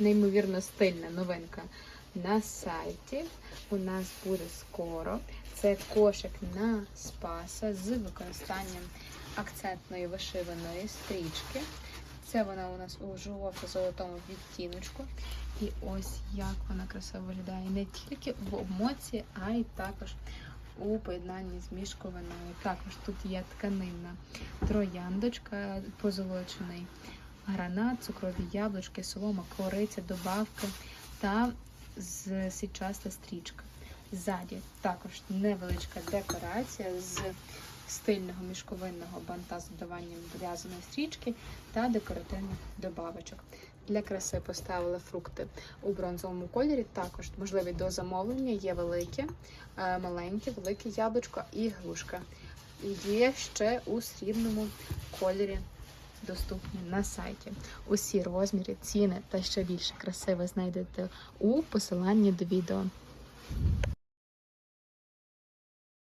неймовірно стильна новинка на сайті. У нас буде скоро. Це кошик на спаса з використанням акцентної вишиваної стрічки. Це вона у нас у жовто-золотому відтіночку. І ось як вона красиво виглядає не тільки в обмотці, а й також у поєднанні з мішковиною. Також тут є тканинна трояндочка, позолочений гранат, цукрові яблучки, солома, кориця, добавки та січаста стрічка. Ззаді також невеличка декорація з стильного мішковинного банта з додаванням в'язаної стрічки та декоративних добавочок. Для краси поставили фрукти у бронзовому кольорі. Також можливі до замовлення є велике, е, маленьке, велике яблучко і грушка. Є ще у срібному кольорі доступні на сайті. Усі розміри, ціни та ще більше красиве знайдете у посиланні до відео.